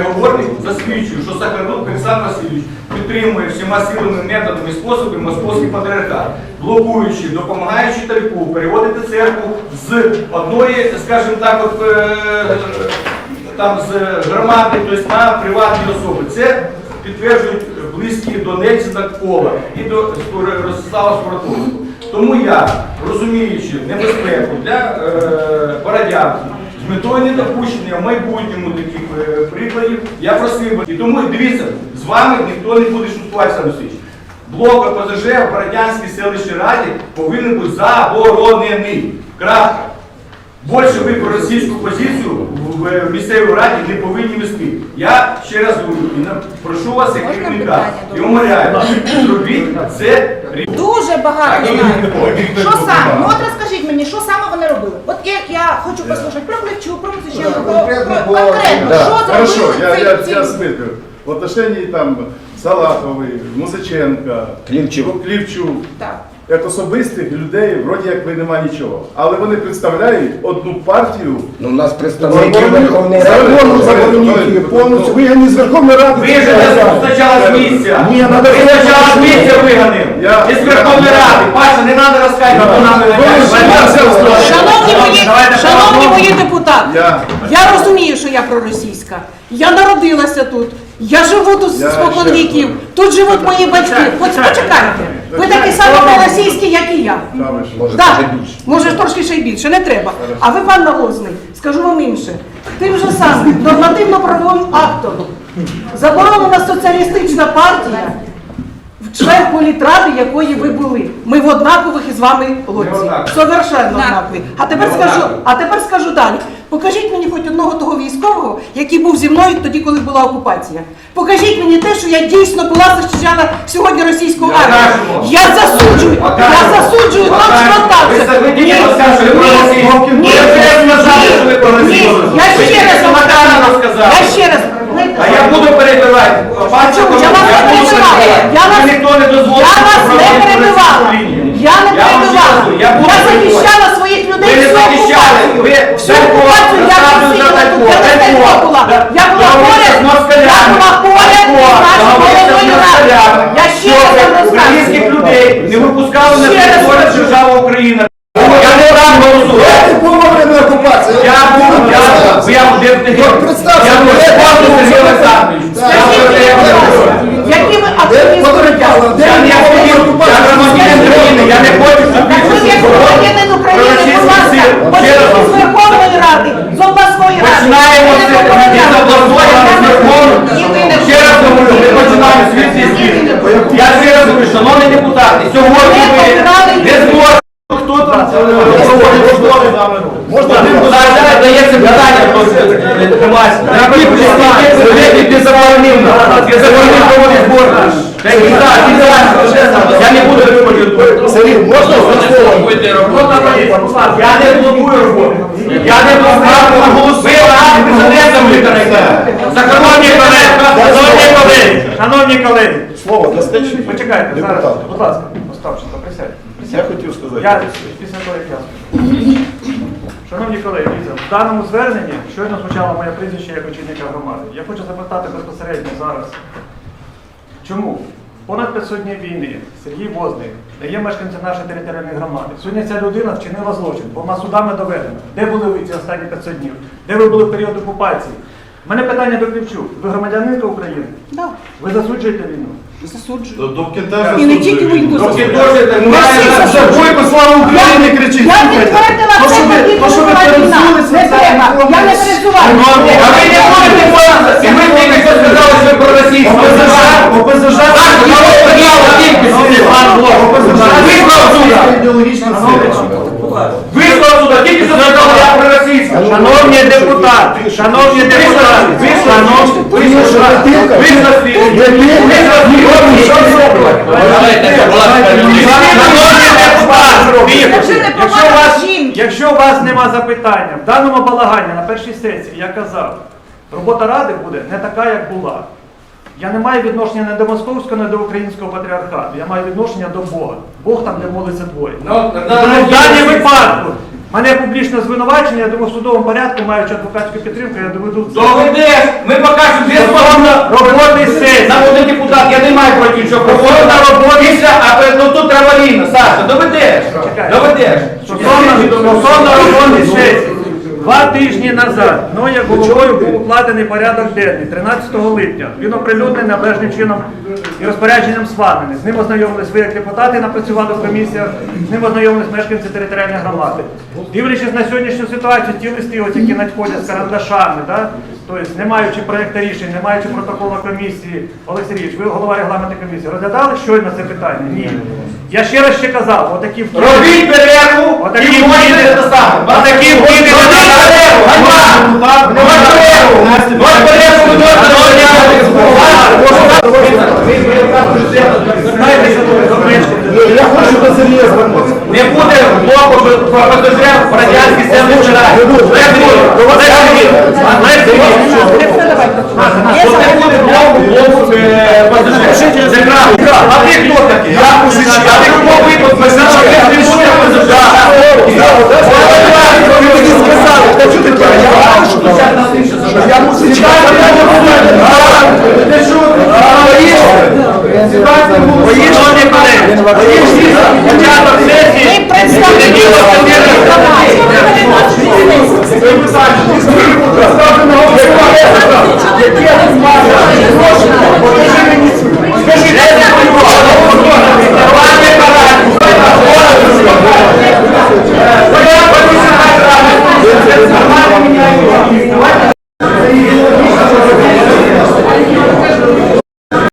Переговорник засвідчує, що Сахарнук Олександр Васильович підтримує всіма силами, методами і способами московський патріархат, блокуючи, допомагаючи Тальку переводити церкву з одної, скажімо так, от, е, там з громади, тобто на приватні особи. Це підтверджують близькі до Нельсона Кола і до Ростислава Спортовського. Тому я, розуміючи небезпеку для е, Бородянки, з метою недопущення в майбутньому таких е, прикладів, я просив би. І тому дивіться, з вами ніхто не буде шуткувати, Олександр Васильович. Блок ОПЗЖ в Бородянській селищній раді повинен бути заборонений. Крапка. Більше ви про російську позицію в в місцевій раді не повинні вести. Я ще раз говорю, прошу вас як керівника і умоляю, зробіть це Дуже багато Що саме? Ну от мені, що саме вони робили? От як я хочу послухати про Клевчу, про Музиченко, про конкретно, про- конкретно, Да. що Хорошо, зробили я, я, я спитую. В отношении там Салахової, Музиченка, Клівчук. Клівчук, Так. Як особистих людей, вроді як би нема нічого. Але вони представляють одну партію. Ну, у нас представники Верховної Ради закону заборонені. повністю вигані з Верховної Ради. Ви ж не спочатку з місця. Ні, Ви надо спочатку з місця виганив. Я- Із Верховної Ради. Паша, не треба розказувати, хто нам не Шановні мої, депутати, Я- розумію, що я проросійська. Я народилася тут. Я живу тут спокон віків. Тут живуть мої батьки. От почекайте. Ви такі самі проросійські, як і я. Може, Так, даже більше. може трошки ще й більше, не треба. А ви, пан Навозний, скажу вам інше. Тим же самим нормативно-правовим актом заборонена соціалістична партія, в член політради, якої ви були. Ми в однакових із вами лодці. Совершенно однакові. А тепер скажу, однакові. а тепер скажу далі. Покажіть мені хоч одного того військового, який був зі мною тоді, коли була окупація. Покажіть мені те, що я дійсно була захищала сьогодні російську армію. Я засуджую, я засуджую же. Ні, ні, ви ні, я ще раз. Я ще раз. А я буду перебивати. Я вас не буду Я вас- Ви ніхто не дозволить. Я вас не проводити перебивала. російську лінію. Я не вам ще перебивала. раз говорю, Я буду Я перебивати. захищала своїх людей Ви не всю захищали. окупацію. Ви Всю Талько, окупацію я розказуєте за посиділа Талько. тут, я не Талько. Талько була. Да. Я була Говорите поряд, з москалями. я була поряд Талько, з нашою говорите з головною радою. москалями. Я ще Що раз ви вам Українських розказую. людей не випускали на Ще раз територію кажу. держави Україна. Я не дам голосувати. Було время окупації. Я був, я був, я був депутатом. представся, Я був ви депутатом Сергій Олександрович. Я був депутатом. Які ви активісти? Я не активіст, я громадянин України, я не хочу, ви як громадянин України, будь ласка, почніть з Верховної Ради, з обласної ради. Починаємо з обласної, а з Верховної. Ще раз говорю, ми починаємо звідси і звідси. Я ще раз говорю, шановні депутати, сьогодні ви не зможете. Хто там е, проводить школи? Можна зараз дається питання, ти заборонив нас? Ти заборонив проводити. Я не буду. Сергій, можна слово? Я не блокую роботу. Я не блокую голоси. Ви ради президента виконаєте. Шановні колеги, шановні колеги. Слово ні? почекайте, зараз, будь ласка, Остапченко, присядьте. Я хотів сказати. Я після того, як я скажу. Шановні колеги, дивіться, в даному зверненні щойно звучало моє прізвище як очільника громади. Я хочу запитати безпосередньо зараз. Чому? Понад 500 днів війни Сергій Возний не є мешканцем нашої територіальної громади. Сьогодні ця людина вчинила злочин, двома судами доведено. Де були ви ці останні 500 днів? Де ви були в період окупації? У мене питання до Клівчук. Ви громадянинка України? Да, Ви засуджуєте війну? засуджую. До кінця І не тільки війну Доки засуджую. досі так має за собою по славу України кричить. Я підтвердила це, що ви- пересунулися, Не треба, я не- не А ви не можете бороться. І ми тільки що сказали, що ви про російську. ОПЗЖ, ОПЗЖ, Так, я розповідав тільки сьогодні, пан Блок. Визвав сюди. ідеологічна сила. Визвав сюди. Тільки що сказали, я про російську. Шановні депутати, шановні депутати, ви шановні, ви шановні, свій. Визвав Це вже не Якщо у вас, якщо у вас нема запитання, в даному балагані на першій сесії я казав, робота ради буде не така, як була. Я не маю відношення не до московського, не до українського патріархату. Я маю відношення до Бога. Бог там, де молиться двоє. Ну, Тому в даному випадку Мене публічне звинувачення, я думаю, в судовому порядку, маючи адвокатську підтримку, я доведу це. Доведеш, ми покажемо без форму Роботи сесії. Народний депутат, я не маю проти, проходить на роботі, після, а то- ну тут траволіна, Саша, доведеш, Чекай. доведеш. Стосовно стосовно роботи сесії. Два тижні назад мною головою був укладений порядок денний 13 липня. Він оприлюднений належним чином і розпорядженням з. З ним ознайомились ви як депутати, напрацювали в комісіях, з ним ознайомились мешканці територіальної громади. Дивлячись на сьогоднішню ситуацію, ті листи, які надходять з карандашами, да? Тобто не маючи проєкту рішень, не маючи протоколу комісії, Олексій Сергійович, ви голова регламентної комісії, розглядали щойно це питання? Ні. Я ще раз ще казав, отакі вкиди- Робіть перерву і можете це саме. отакі вкиди- Робіть перерву, ганьба! Робіть